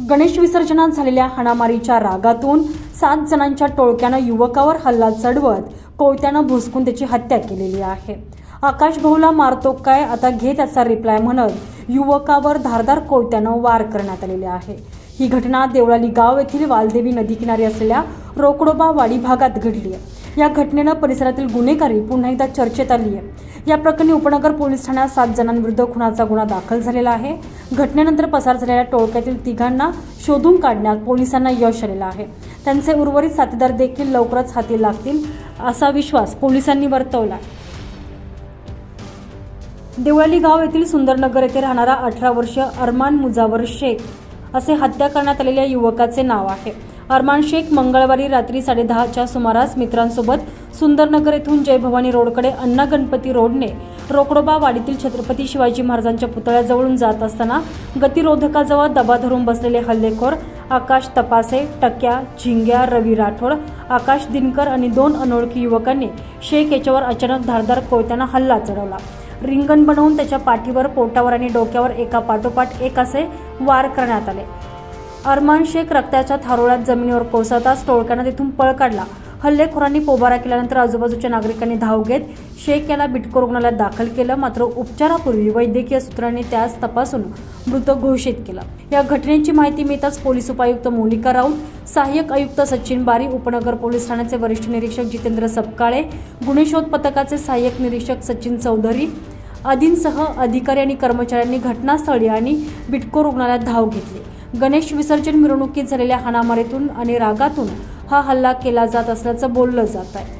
गणेश विसर्जनात झालेल्या हाणामारीच्या रागातून सात जणांच्या टोळक्यानं युवकावर हल्ला चढवत कोयत्यानं भुसकून त्याची हत्या केलेली आहे. आकाश भाऊला मारतो काय? आता घे त्याचा रिप्लाय म्हणत युवकावर धारदार कोयत्यानं वार करण्यात आलेले आहे. ही घटना देवळाली गाव येथील वालदेवी नदीकिनारी असलेल्या रोकडोबा वाडी भागात घडली आहे. या घटनेनं परिसरातील गुन्हेगारी पुन्हा एकदा चर्चेत आली आहे. या प्रकरणी उपनगर पोलीस ठाण्यात सात जणांविरुद्ध खुनाचा गुन्हा दाखल झालेला आहे. घटनेनंतर पसार झालेल्या टोळक्यातील तिघांना शोधून काढण्यात पोलिसांना यश आलेलं आहे. त्यांचे उर्वरित साथीदार देखील लवकरच हाती लागतील असा विश्वास पोलिसांनी वर्तवला. देवळाली गाव येथील सुंदरनगर येथे राहणारा अठरा वर्षीय अरमान मुजावर शेख असे हत्या करण्यात आलेल्या युवकाचे नाव आहे. अरमान शेख मंगळवारी रात्री साडेदहाच्या सुमारास मित्रांसोबत सुंदरनगर येथून जय भवानी रोडकडे अण्णा गणपती रोडने रोकडोबा वाडीतील छत्रपती शिवाजी महाराजांच्या पुतळ्याजवळून जात असताना गतिरोधकाजवळ दबा धरून बसलेले हल्लेखोर आकाश तपासे टक्या झिंग्या रवी राठोड आकाश दिनकर आणि दोन अनोळखी युवकांनी शेख याच्यावर अचानक धारदार कोयत्यानं हल्ला चढवला. रिंगण बनवून त्याच्या पाठीवर पोटावर आणि डोक्यावर एका पाठोपाठ एक असे वार करण्यात आले. अरमान शेख रक्ताच्या थारोळ्यात जमिनीवर कोसळताच टोळक्यानं तिथून पळ काढला. हल्लेखोरांनी पोबारा केल्यानंतर आजूबाजूच्या नागरिकांनी धाव घेत शेख याला बिटको रुग्णालयात दाखल केलं. मात्र उपचारापूर्वी वैद्यकीय सूत्रांनी त्यास तपासून मृत घोषित केलं. या घटनेची माहिती मिळताच पोलीस उपायुक्त मोनिका राऊत सहाय्यक आयुक्त सचिन बारी उपनगर पोलीस ठाण्याचे वरिष्ठ निरीक्षक जितेंद्र सपकाळे गुन्हे शोध पथकाचे सहाय्यक निरीक्षक सचिन चौधरी आदींसह अधिकारी आणि कर्मचाऱ्यांनी घटनास्थळी आणि बिटको रुग्णालयात धाव घेतली. गणेश विसर्जन मिरवणुकीत झालेल्या हाणामारीतून आणि रागातून हा हल्ला केला जात असल्याचं बोललं जात आहे.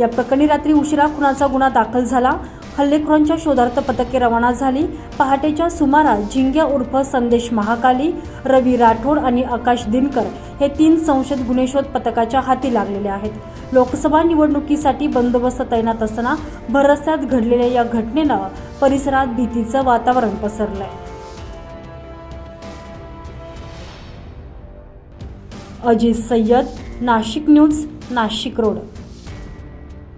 या प्रकरणी रात्री उशिरा खुनाचा गुन्हा दाखल झाला. हल्लेखोरांच्या शोधार्थ पथके रवाना झाली. पहाटेच्या सुमारास झिंग्या उर्फ संदेश महाकाली रवी राठोड आणि आकाश दिनकर हे तीन संशयित गुन्हे शोध पथकाच्या हाती लागलेले आहेत. लोकसभा निवडणुकीसाठी बंदोबस्त तैनात असताना भरस्त्यात घडलेल्या या घटनेनं परिसरात भीतीचं वातावरण पसरलंय. Ajit Sayyed Nashik news Nashik road.